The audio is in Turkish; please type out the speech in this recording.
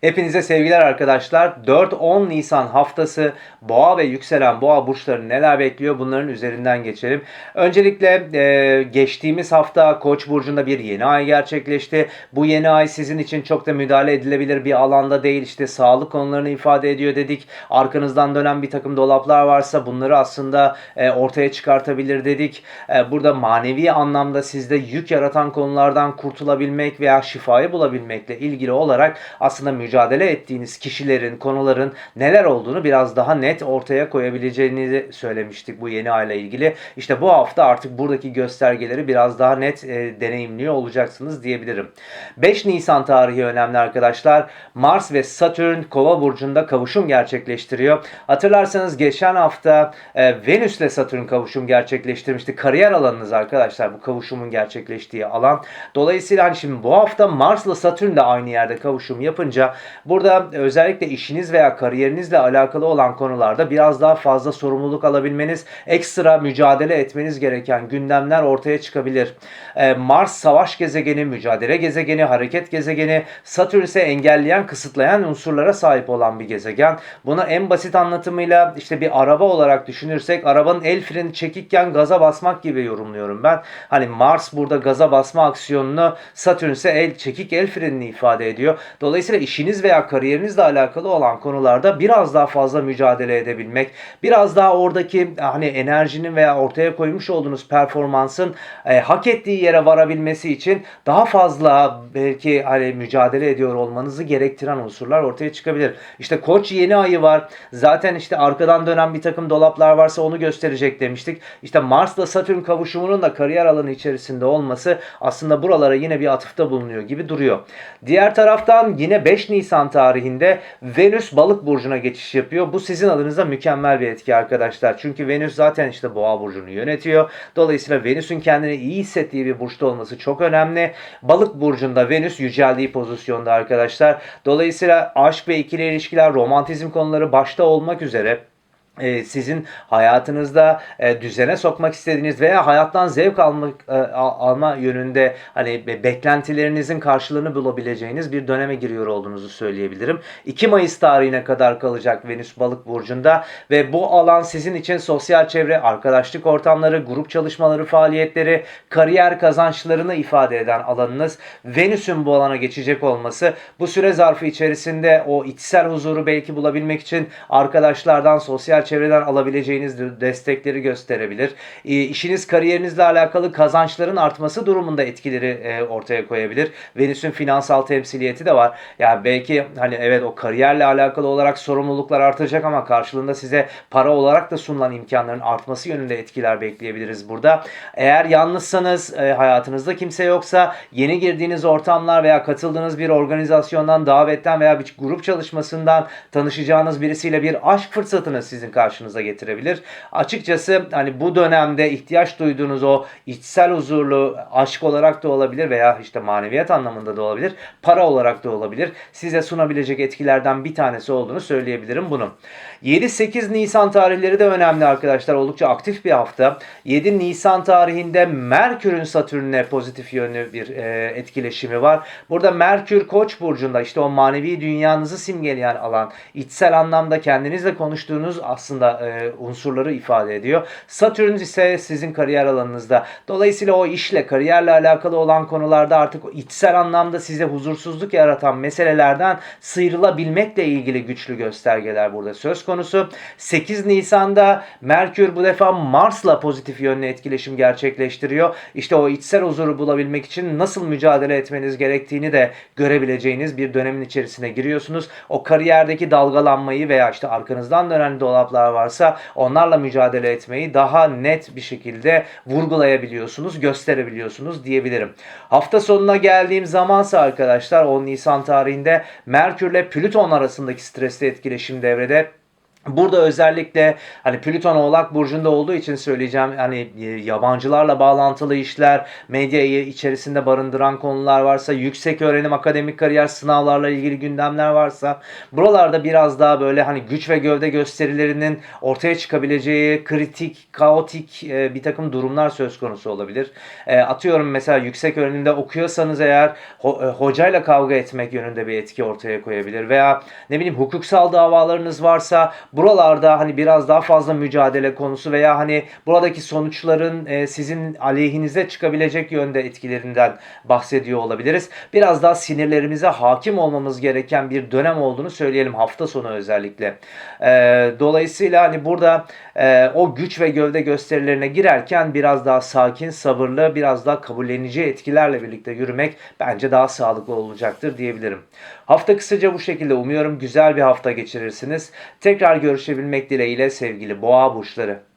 Hepinize sevgiler arkadaşlar. 4-10 Nisan haftası boğa ve yükselen boğa burçları neler bekliyor bunların üzerinden geçelim. Öncelikle e, geçtiğimiz hafta Koç burcunda bir yeni ay gerçekleşti. Bu yeni ay sizin için çok da müdahale edilebilir bir alanda değil. İşte sağlık konularını ifade ediyor dedik. Arkanızdan dönen bir takım dolaplar varsa bunları aslında e, ortaya çıkartabilir dedik. E, burada manevi anlamda sizde yük yaratan konulardan kurtulabilmek veya şifayı bulabilmekle ilgili olarak aslında mücadele ettiğiniz kişilerin, konuların neler olduğunu biraz daha net ortaya koyabileceğini söylemiştik bu yeni ayla ilgili. İşte bu hafta artık buradaki göstergeleri biraz daha net e, deneyimliyor olacaksınız diyebilirim. 5 Nisan tarihi önemli arkadaşlar. Mars ve Satürn Kova burcunda kavuşum gerçekleştiriyor. Hatırlarsanız geçen hafta e, Venüs ile Satürn kavuşum gerçekleştirmişti. Kariyer alanınız arkadaşlar bu kavuşumun gerçekleştiği alan. Dolayısıyla hani şimdi bu hafta Mars ile Satürn de aynı yerde kavuşum yapınca burada özellikle işiniz veya kariyerinizle alakalı olan konularda biraz daha fazla sorumluluk alabilmeniz, ekstra mücadele etmeniz gereken gündemler ortaya çıkabilir. Ee, Mars savaş gezegeni, mücadele gezegeni, hareket gezegeni, Satürn ise engelleyen, kısıtlayan unsurlara sahip olan bir gezegen. Buna en basit anlatımıyla işte bir araba olarak düşünürsek arabanın el freni çekikken gaza basmak gibi yorumluyorum ben. Hani Mars burada gaza basma aksiyonunu, Satürn ise el çekik el frenini ifade ediyor. Dolayısıyla işiniz veya kariyerinizle alakalı olan konularda biraz daha fazla mücadele edebilmek, biraz daha oradaki hani enerjinin veya ortaya koymuş olduğunuz performansın e, hak ettiği yere varabilmesi için daha fazla belki hani mücadele ediyor olmanızı gerektiren unsurlar ortaya çıkabilir. İşte koç yeni ayı var. Zaten işte arkadan dönen bir takım dolaplar varsa onu gösterecek demiştik. İşte Mars'la Satürn kavuşumunun da kariyer alanı içerisinde olması aslında buralara yine bir atıfta bulunuyor gibi duruyor. Diğer taraftan yine 5 Nisan tarihinde Venüs balık burcuna geçiş yapıyor. Bu sizin adınıza mükemmel bir etki arkadaşlar. Çünkü Venüs zaten işte boğa burcunu yönetiyor. Dolayısıyla Venüs'ün kendini iyi hissettiği bir burçta olması çok önemli. Balık burcunda Venüs yüceldiği pozisyonda arkadaşlar. Dolayısıyla aşk ve ikili ilişkiler, romantizm konuları başta olmak üzere e, sizin hayatınızda e, düzene sokmak istediğiniz veya hayattan zevk almak e, alma yönünde hani beklentilerinizin karşılığını bulabileceğiniz bir döneme giriyor olduğunuzu söyleyebilirim. 2 Mayıs tarihine kadar kalacak Venüs Balık burcunda ve bu alan sizin için sosyal çevre, arkadaşlık ortamları, grup çalışmaları, faaliyetleri, kariyer kazançlarını ifade eden alanınız. Venüs'ün bu alana geçecek olması bu süre zarfı içerisinde o içsel huzuru belki bulabilmek için arkadaşlardan, sosyal çevreden alabileceğiniz destekleri gösterebilir. E, işiniz kariyerinizle alakalı kazançların artması durumunda etkileri e, ortaya koyabilir. Venüs'ün finansal temsiliyeti de var. Yani belki hani evet o kariyerle alakalı olarak sorumluluklar artacak ama karşılığında size para olarak da sunulan imkanların artması yönünde etkiler bekleyebiliriz burada. Eğer yalnızsanız, e, hayatınızda kimse yoksa yeni girdiğiniz ortamlar veya katıldığınız bir organizasyondan, davetten veya bir grup çalışmasından tanışacağınız birisiyle bir aşk fırsatını sizin karşınıza getirebilir. Açıkçası hani bu dönemde ihtiyaç duyduğunuz o içsel huzurlu aşk olarak da olabilir veya işte maneviyat anlamında da olabilir. Para olarak da olabilir. Size sunabilecek etkilerden bir tanesi olduğunu söyleyebilirim bunun. 7-8 Nisan tarihleri de önemli arkadaşlar. Oldukça aktif bir hafta. 7 Nisan tarihinde Merkür'ün Satürn'e pozitif yönlü bir e, etkileşimi var. Burada Merkür Koç burcunda işte o manevi dünyanızı simgeleyen alan, içsel anlamda kendinizle konuştuğunuz aslında e, unsurları ifade ediyor. Satürn ise sizin kariyer alanınızda. Dolayısıyla o işle, kariyerle alakalı olan konularda artık içsel anlamda size huzursuzluk yaratan meselelerden sıyrılabilmekle ilgili güçlü göstergeler burada söz konusu. 8 Nisan'da Merkür bu defa Mars'la pozitif yönlü etkileşim gerçekleştiriyor. İşte o içsel huzuru bulabilmek için nasıl mücadele etmeniz gerektiğini de görebileceğiniz bir dönemin içerisine giriyorsunuz. O kariyerdeki dalgalanmayı veya işte arkanızdan dönen dolaplar varsa onlarla mücadele etmeyi daha net bir şekilde vurgulayabiliyorsunuz, gösterebiliyorsunuz diyebilirim. Hafta sonuna geldiğim zamansa arkadaşlar 10 Nisan tarihinde Merkür ile Plüton arasındaki stresli etkileşim devrede Burada özellikle hani Plüton Oğlak Burcu'nda olduğu için söyleyeceğim hani e, yabancılarla bağlantılı işler, medyayı içerisinde barındıran konular varsa, yüksek öğrenim, akademik kariyer, sınavlarla ilgili gündemler varsa buralarda biraz daha böyle hani güç ve gövde gösterilerinin ortaya çıkabileceği kritik, kaotik e, bir takım durumlar söz konusu olabilir. E, atıyorum mesela yüksek öğrenimde okuyorsanız eğer ho- hocayla kavga etmek yönünde bir etki ortaya koyabilir veya ne bileyim hukuksal davalarınız varsa buralarda hani biraz daha fazla mücadele konusu veya hani buradaki sonuçların e, sizin aleyhinize çıkabilecek yönde etkilerinden bahsediyor olabiliriz. Biraz daha sinirlerimize hakim olmamız gereken bir dönem olduğunu söyleyelim hafta sonu özellikle. E, dolayısıyla hani burada e, o güç ve gövde gösterilerine girerken biraz daha sakin, sabırlı, biraz daha kabullenici etkilerle birlikte yürümek bence daha sağlıklı olacaktır diyebilirim. Hafta kısaca bu şekilde umuyorum güzel bir hafta geçirirsiniz. Tekrar görüşebilmek dileğiyle sevgili boğa burçları.